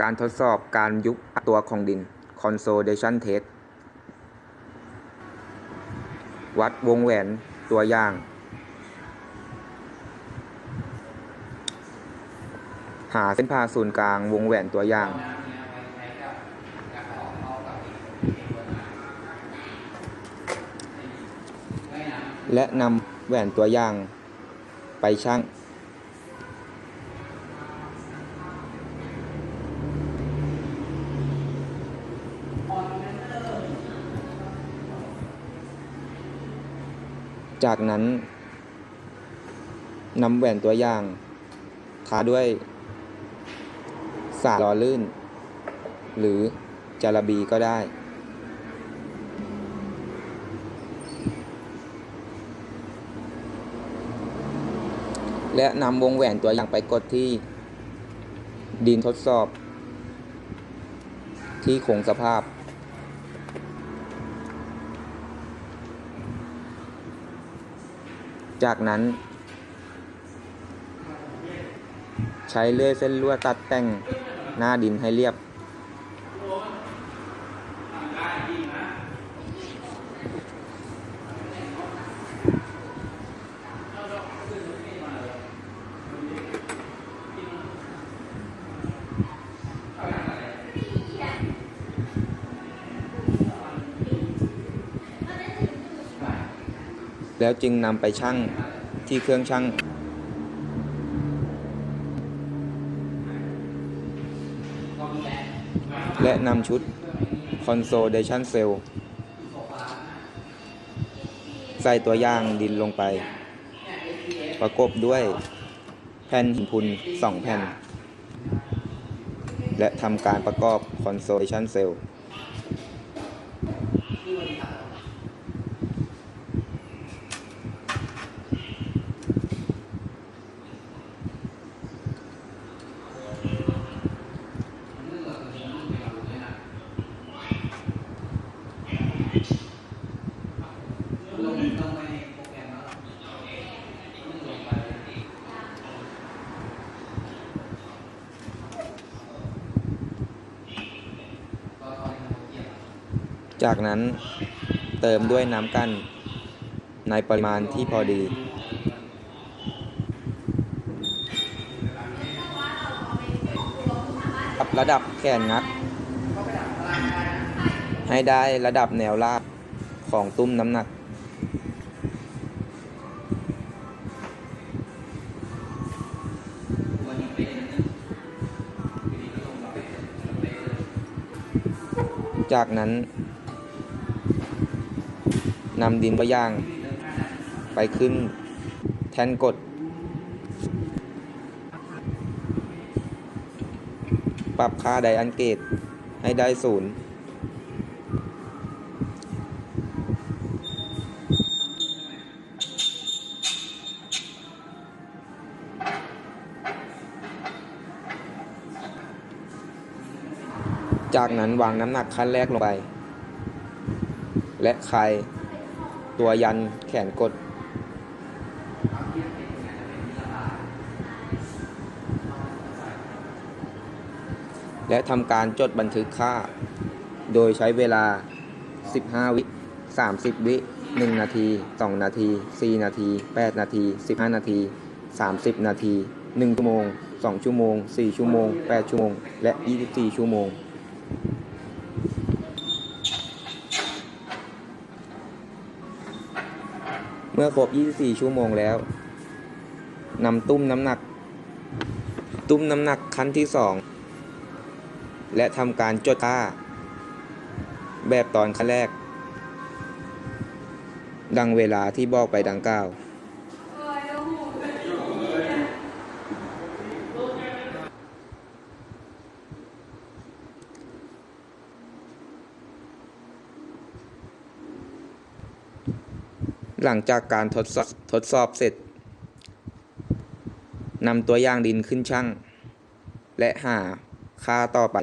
การทดสอบการยุบตัวของดิน consolidation test วัดวงแหวนตัวอย่าง หาเส้นผ่าศูนย์กลางวงแหวนตัวอย่าง และนำแหวนตัวอย่างไปชั่ง จากนั้นนำแหวนตัวอย่าง ทาด้วย สารล่อลื่น หรือจาระบีก็ได้ และนำวงแหวนตัวอย่างไปกดที่ ดินทดสอบ ที่คงสภาพ จากนั้น ใช้เลื่อยเส้นลวดตัดแต่งหน้าดินให้เรียบ แล้วจึงนำไปชั่งที่เครื่องชั่งและนำชุด consolidation cell ใส่ตัวย่างดินลงไป ประกบด้วยแผ่นหินพุน2แผ่น และทำการประกอบ consolidation cell จากนั้นเติมด้วยน้ำกั้นในปริมาณที่พอดี ปรับระดับแขนงัด ให้ได้ระดับแนวราบของตุ้มน้ำหนัก จากนั้น นำดินตัวอย่าง ไปขึ้นแทนกด ปรับค่าไดอันเกตให้ได้ศูนย์จากนั้นวางน้ำหนักขั้นแรกลงไป และคลาย ตัวยันแขนกด และทำการจดบันทึกค่า โดยใช้เวลา 15 วิ 30 วิ 1 นาที 2 นาที 4 นาที 8 นาที 15 นาที 30 นาที 1 ชั่วโมง 2 ชั่วโมง 4 ชั่วโมง 8 ชั่วโมง และ 24 ชั่วโมง เมื่อครบ 24 ชั่วโมงแล้วนำตุ้มน้ำหนัก ตุ้มน้ำหนักขั้นที่ 2 และทำการจดค่า แบบตอนขั้นแรก ดังเวลาที่บอกไปดังกล่าว หลังจากการทดสอบทดสอบเสร็จนำตัวอย่างดินขึ้นช่างและหาค่าต่อไป